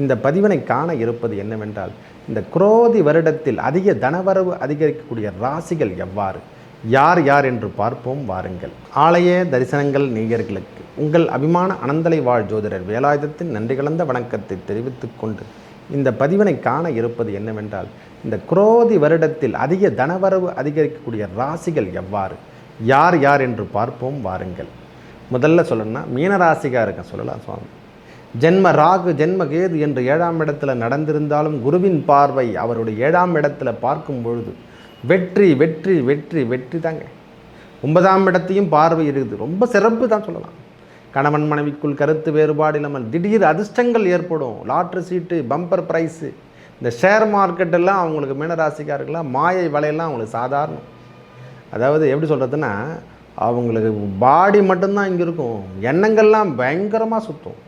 இந்த பதிவினை காண இருப்பது என்னவென்றால் இந்த குரோதி வருடத்தில் அதிக தனவரவு அதிகரிக்கக்கூடிய ராசிகள் எவ்வாறு? யார் யார் என்று பார்ப்போம் வாருங்கள். ஆலய தரிசனங்கள் நேயர்களுக்கு உங்கள் அபிமான அனந்தலை வாழ் ஜோதிடர் வேலாயுதத்தின் நன்றி கலந்த வணக்கத்தை தெரிவித்துக் கொண்டு இந்த பதிவினை காண இருப்பது என்னவென்றால் இந்த குரோதி வருடத்தில் அதிக தனவரவு அதிகரிக்கக்கூடிய ராசிகள் எவ்வாறு? யார் யார் என்று பார்ப்போம் வாருங்கள். முதல்ல சொல்லணும்னா மீனராசிக்காரங்க சொல்லலாம் சுவாமி. ஜென்ம ராகு ஜென்ம கேது என்று ஏழாம் இடத்துல நடந்திருந்தாலும் குருவின் பார்வை அவருடைய ஏழாம் இடத்துல பார்க்கும் பொழுது வெற்றி வெற்றி வெற்றி வெற்றி தாங்க. ஒன்பதாம் இடத்தையும் பார்வை இருக்குது. ரொம்ப சிறப்பு தான் சொல்லலாம். கணவன் மனைவிக்குள் கருத்து வேறுபாடு இல்லாமல் திடீர் அதிர்ஷ்டங்கள் ஏற்படும். லாட்ரி சீட்டு பம்பர் ப்ரைஸு இந்த ஷேர் மார்க்கெட் எல்லாம் அவங்களுக்கு மீனராசிக்காரர்கள்லாம் மாயை வலையெல்லாம் அவங்களுக்கு சாதாரணம். அதாவது எப்படி சொல்கிறதுன்னா அவங்களுக்கு பாடி மட்டும்தான் இங்கே இருக்கும். எண்ணங்கள்லாம் பயங்கரமாக சுற்றும்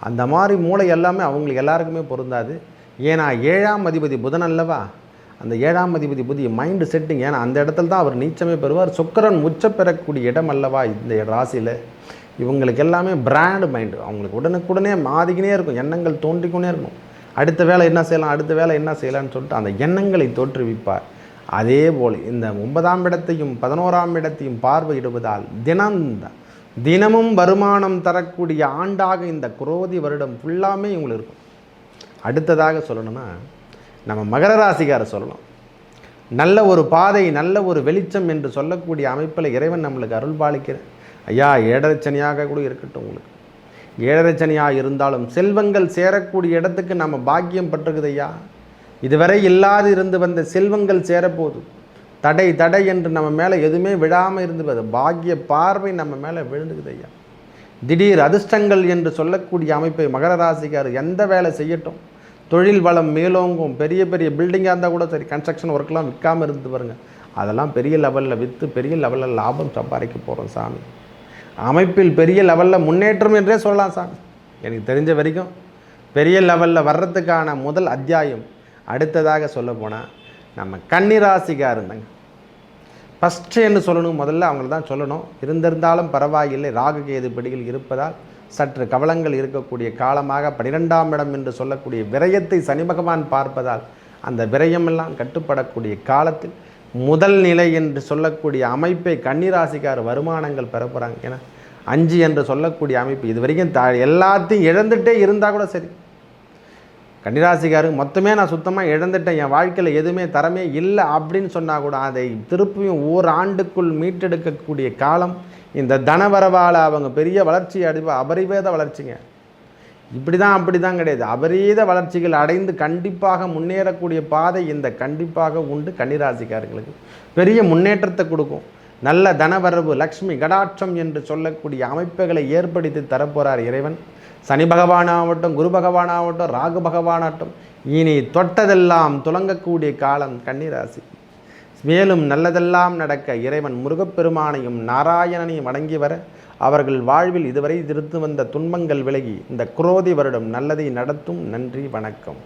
அந்த மாதிரி மூளை எல்லாமே அவங்களுக்கு எல்லாருக்குமே பொருந்தாது. ஏன்னா ஏழாம் அதிபதி புதன் அல்லவா? அந்த ஏழாம் அதிபதி புதிய மைண்டு செட்டிங் ஏன்னா அந்த இடத்துல தான் அவர் நீச்சமே பெறுவார். சுக்கரன் உச்ச பெறக்கூடிய இடம் அல்லவா இந்த ராசியில்? இவங்களுக்கு எல்லாமே பிராண்டு மைண்டு அவங்களுக்கு உடனுக்குடனே மாதிக்கினே இருக்கும். எண்ணங்கள் தோன்றிக்கொண்டே இருக்கும். அடுத்த வேலை என்ன செய்யலாம்? அடுத்த வேலை என்ன செய்யலாம்னு சொல்லிட்டு அந்த எண்ணங்களை தோற்றுவிப்பார். அதே போல் இந்த ஒன்பதாம் இடத்தையும் பதினோராம் இடத்தையும் பார்வையிடுவதால் தினம்தான் தினமும் வருமானம் தரக்கூடிய ஆண்டாக இந்த குரோதி வருடம் ஃபுல்லாமே இவங்களுக்கு இருக்கும். அடுத்ததாக சொல்லணும்னா நம்ம மகர ராசிக்கார சொல்லணும். நல்ல ஒரு பாதை நல்ல ஒரு வெளிச்சம் என்று சொல்லக்கூடிய அமைப்பில் இறைவன் நம்மளுக்கு அருள் பாலிக்கிற ஐயா ஏழரைச்சனியாக கூட இருக்கட்டும் உங்களுக்கு. ஏழரைச்சனியாக இருந்தாலும் செல்வங்கள் சேரக்கூடிய இடத்துக்கு நம்ம பாக்கியம் பட்டிருக்குது ஐயா. இதுவரை இல்லாது இருந்து வந்த செல்வங்கள் சேரப்போகுது. தடை தடை என்று நம்ம மேலே எதுவுமே விழாமல் இருந்து பாக்கிய பார்வை நம்ம மேலே விழுந்துக்குது ஐயா. திடீர் அதிர்ஷ்டங்கள் என்று சொல்லக்கூடிய அமைப்பை மகர ராசிக்கார் எந்த வேலை செய்யட்டும்? தொழில் வளம் மேலோங்கும். பெரிய பெரிய பில்டிங்காக இருந்தால் கூட சரி கன்ஸ்ட்ரக்ஷன் ஒர்க்லாம் விற்காமல் இருந்து பாருங்க. அதெல்லாம் பெரிய லெவலில் விற்று பெரிய லெவலில் லாபம் சம்பாதிக்க போகிறோம் சாமி. அமைப்பில் பெரிய லெவலில் முன்னேற்றம் என்றே சொல்லலாம் சாமி. எனக்கு தெரிஞ்ச வரைக்கும் பெரிய லெவலில் வர்றதுக்கான முதல் அத்தியாயம் அடுத்ததாக சொல்ல போனால் நம்ம கன்னிராசிக்காக இருந்தாங்க. ஃபஸ்ட்டு என்று சொல்லணும்? முதல்ல அவங்கள தான் சொல்லணும். இருந்திருந்தாலும் பரவாயில்லை. ராகு கேது பிடியில் இருப்பதால் சற்று கவலங்கள் இருக்கக்கூடிய காலமாக பனிரெண்டாம் இடம் என்று சொல்லக்கூடிய விரயத்தை சனி பகவான் பார்ப்பதால் அந்த விரயமெல்லாம் கட்டுப்படக்கூடிய காலத்தில் முதல் நிலை என்று சொல்லக்கூடிய அமைப்பை கன்னிராசிக்கார் வருமானங்கள் பெற போகிறாங்க ஏன்னா அஞ்சு என்று சொல்லக்கூடிய அமைப்பு இது வரைக்கும் த எல்லாத்தையும் இழந்துகிட்டே இருந்தால் கூட சரி. கன்னிராசிக்காரங்க மொத்தமே நான் சுத்தமாக இழந்துட்டேன். என் வாழ்க்கையில் எதுவுமே தரமே இல்லை அப்படின்னு சொன்னால் கூட அதை திருப்பியும் ஓர் ஆண்டுக்குள் மீட்டெடுக்கக்கூடிய காலம் இந்த தனவரவால் அவங்க பெரிய வளர்ச்சி அடைவ அபரிவேத வளர்ச்சிங்க. இப்படி தான் அப்படி தான் கிடையாது. அபரீத வளர்ச்சிகள் அடைந்து கண்டிப்பாக முன்னேறக்கூடிய பாதை இந்த கண்டிப்பாக உண்டு கன்னிராசிக்காரர்களுக்கு. பெரிய முன்னேற்றத்தை கொடுக்கும். நல்ல தனவரவு லக்ஷ்மி கடாட்சம் என்று சொல்லக்கூடிய அமைப்புகளை ஏற்படுத்தி தரப்போகிறார் இறைவன். சனி பகவானாகட்டும் குரு பகவானாகட்டும் ராகு பகவானாகட்டும் இனி தொட்டதெல்லாம் துலங்கக்கூடிய காலம் கன்னிராசி. மேலும் நல்லதெல்லாம் நடக்க இறைவன் முருகப்பெருமானையும் நாராயணனையும் வணங்கி வர அவர்கள் வாழ்வில் இதுவரை திருத்து வந்த துன்பங்கள் விலகி இந்த குரோதி வருடம் நல்லதை நடத்தும். நன்றி வணக்கம்.